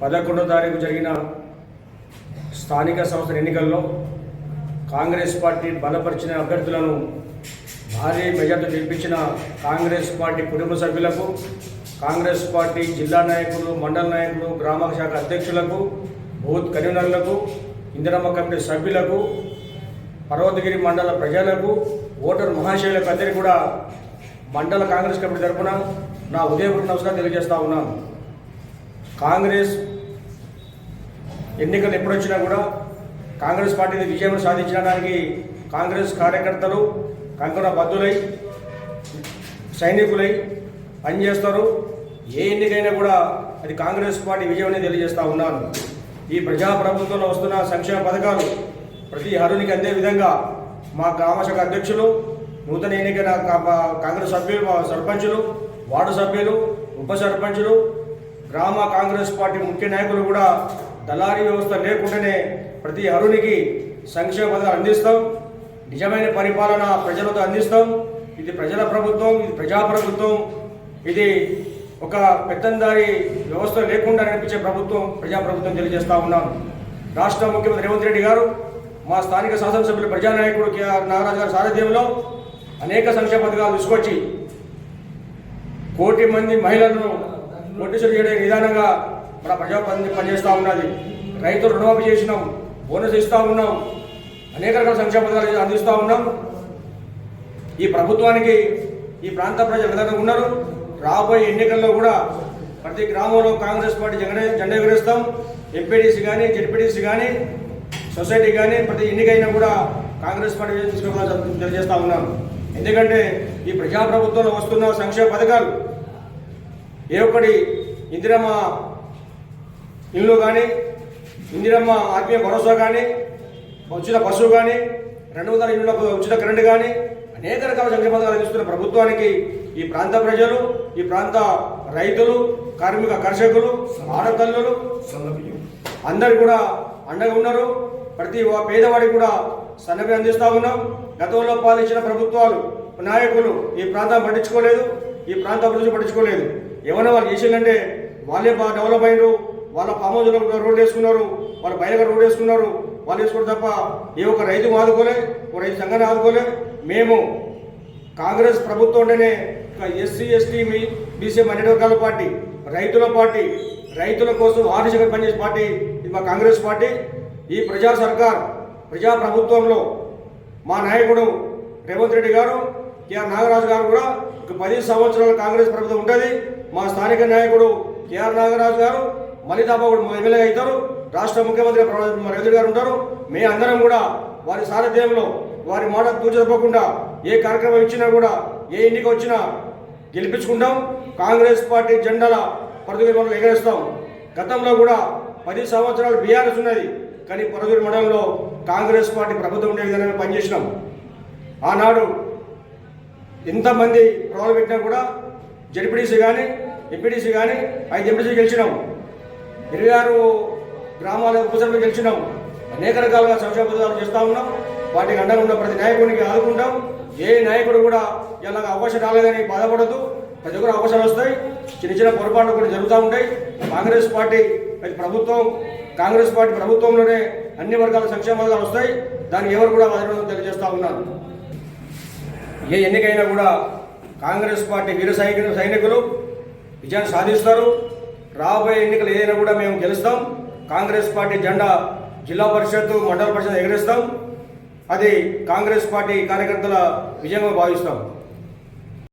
పదకొండో తారీఖు జరిగిన స్థానిక సంస్థల ఎన్నికల్లో కాంగ్రెస్ పార్టీ బలపరిచిన అభ్యర్థులను భారీ మెజార్టీ గెలిపించిన కాంగ్రెస్ పార్టీ కుటుంబ సభ్యులకు కాంగ్రెస్ పార్టీ జిల్లా నాయకులు మండల నాయకులు గ్రామ శాఖ అధ్యక్షులకు బూత్ కన్వీనర్లకు ఇందిరమ్మ కమిటీ సభ్యులకు పర్వతగిరి మండల ప్రజలకు ఓటర్ మహాశయులకు అందరికీ కూడా మండల కాంగ్రెస్ కమిటీ తరఫున నా ఉదయపూర్వ నమస్కారం తెలియజేస్తా ఉన్నాను. కాంగ్రెస్ ఎన్నికలు ఎప్పుడొచ్చినా కూడా కాంగ్రెస్ పార్టీని విజయం సాధించడానికి కాంగ్రెస్ కార్యకర్తలు కంకణ బద్దులై సైనికులై పనిచేస్తారు. ఏ ఎన్నికైనా కూడా అది కాంగ్రెస్ పార్టీ విజయమని తెలియజేస్తూ ఉన్నాను. ఈ ప్రజాప్రభుత్వంలో వస్తున్న సంక్షేమ పథకాలు ప్రతి హరునికి అందే విధంగా మా గ్రామశాఖ అధ్యక్షులు నూతన ఎన్నికైన కాంగ్రెస్ సభ్యులు మా సర్పంచులు వార్డు సభ్యులు ఉప సర్పంచులు గ్రామ కాంగ్రెస్ పార్టీ ముఖ్య నాయకులు కూడా దళారీ వ్యవస్థ లేకుండానే ప్రతి అరుణికి సంక్షేమ పథకాలు అందిస్తాం. నిజమైన పరిపాలన ప్రజలతో అందిస్తాం. ఇది ప్రజల ప్రభుత్వం ఇది ప్రజాప్రభుత్వం. ఇది ఒక పెత్తందారి వ్యవస్థ లేకుండా నడిపించే ప్రభుత్వం ప్రజాప్రభుత్వం తెలియజేస్తా ఉన్నాను రాష్ట్ర ముఖ్యమంత్రి రేవంత్ రెడ్డి గారు మా స్థానిక శాసనసభ్యులు ప్రజానాయకుడు కేఆర్ నాగరాజు గారి సారథ్యంలో అనేక సంక్షేమ పథకాలు తీసుకొచ్చి కోటి మంది మహిళలను నోటీసులు చేయడం విధానంగా మన ప్రజా పని పనిచేస్తూ ఉన్నది? రైతులు రుణమాఫీ చేసినాం బోనస్ ఇస్తూ ఉన్నాం అనేక రకాల సంక్షేమ పథకాలు అందిస్తూ ఉన్నాం. ఈ ప్రభుత్వానికి ఈ ప్రాంత ప్రజలు విధంగా ఉన్నారు? రాబోయే ఎన్నికల్లో కూడా ప్రతి గ్రామంలో కాంగ్రెస్ పార్టీ జెండా జెండా ఎగురేస్తాం. ఎంపీడీసీ కానీ జెడ్పీటీసీ కానీ సొసైటీ కానీ ప్రతి ఎన్నికైనా కూడా కాంగ్రెస్ పార్టీ తీసుకోవాలని తెలియజేస్తా ఉన్నాం. ఎందుకంటే ఈ ప్రజాప్రభుత్వంలో వస్తున్న సంక్షేమ పథకాలు ఏ ఒక్కటి ఇందిరమ్మ ఇల్లు కానీ ఇందిరమ్మ ఆత్మీయ భరోసా కానీ ఉచిత బస్సు కానీ రెండు వందల ఇళ్ళకు ఉచిత కరెంటు కానీ అనేక రకాల సంక్షేమ పథకాలు అందిస్తున్న ప్రభుత్వానికి ఈ ప్రాంత ప్రజలు ఈ ప్రాంత రైతులు కార్మిక కర్షకులు ఆడతల్లులు అందరు కూడా అండగా ఉన్నారు. ప్రతి పేదవాడికి కూడా సన్నపి అందిస్తూ ఉన్నాం. గతంలో పాలించిన ప్రభుత్వాలు నాయకులు ఈ ప్రాంతం పట్టించుకోలేదు ఈ ప్రాంత అభివృద్ధి పట్టించుకోలేదు. ఏమైనా వాళ్ళు చేసిందంటే వాళ్ళే బాగా డెవలప్ అయినారు వాళ్ళ ఫామ్ హౌస్లో రోడ్డు వేసుకున్నారు వాళ్ళ బయలుగా రోడ్డు వేసుకున్నారు వాళ్ళు వేసుకోవడం తప్ప ఏ ఒక్క రైతు ఆదుకోలే ఒక రైతు సంఘాన్ని ఆదుకోలే. మేము కాంగ్రెస్ ప్రభుత్వం అంటేనే ఒక ఎస్సీ ఎస్టీ మీ బీసీ అన్ని వర్గాల పార్టీ రైతుల పార్టీ రైతుల కోసం ఆర్డిషగా పనిచేసే పార్టీ ఇది మా కాంగ్రెస్ పార్టీ. ఈ ప్రజా సర్కార్ ప్రజా ప్రభుత్వంలో మా నాయకుడు రేవంత్ రెడ్డి గారు కేఆర్ నాగరాజు గారు కూడా ఒక పది సంవత్సరాల కాంగ్రెస్ ప్రభుత్వం ఉంటుంది. మా స్థానిక నాయకుడు కేఆర్ నాగరాజు గారు మళ్ళీ మా ఎమ్మెల్యే అవుతారు రాష్ట్ర ముఖ్యమంత్రి రేవంత్ గారు ఉంటారు. మే అందరం కూడా వారి సారథ్యంలో వారి మాట తూచి ఏ కార్యక్రమం ఇచ్చినా కూడా ఏ ఎన్నిక వచ్చినా గెలిపించుకుంటాం. కాంగ్రెస్ పార్టీ జెండాల పరుగురు మండలం ఎగరేస్తాం. గతంలో కూడా పది సంవత్సరాలు బీఆర్ఎస్ ఉన్నది కానీ పరుగురు మండలంలో కాంగ్రెస్ పార్టీ ప్రభుత్వం ఉండే విధంగా పనిచేసినాం. ఆనాడు ఎంతమంది ప్రభావం పెట్టినా కూడా జడ్పీడీసీ కానీ ఎంపీడీసీ కానీ ఐదు ఎంపీసీ గెలిచినాం. ఇరవై ఆరు గ్రామాల ఉపసభలు గెలిచినాం. అనేక రకాలుగా సంక్షేమ పథకాలు చేస్తూ ఉన్నాం. వాటికి అండగా ఉన్న ప్రతి నాయకుడికి ఆదుకుంటాం. ఏ నాయకుడు కూడా ఇలా అవకాశం రాలేదని బాధపడద్దు. ప్రతి ఒక్కరు అవకాశాలు వస్తాయి. చిన్న చిన్న పొరపాట్లు కూడా జరుగుతూ ఉంటాయి. కాంగ్రెస్ పార్టీ ప్రభుత్వం కాంగ్రెస్ పార్టీ ప్రభుత్వంలోనే అన్ని వర్గాల సంక్షేమ పథకాలు వస్తాయి. దానికి ఎవరు కూడా వదలడం తెలియజేస్తూ ఉన్నారు. ఏ ఎన్నికైనా కూడా కాంగ్రెస్ పార్టీ వీర సైనికులు సైనికులు విజయాన్ని సాధిస్తారు. రాబోయే ఎన్నికలు ఏదైనా కూడా మేము గెలుస్తాం. కాంగ్రెస్ పార్టీ జెండా జిల్లా పరిషత్తు మండల పరిషత్ ఎగరేస్తాం. అది కాంగ్రెస్ పార్టీ కార్యకర్తల విజయంగా భావిస్తాం.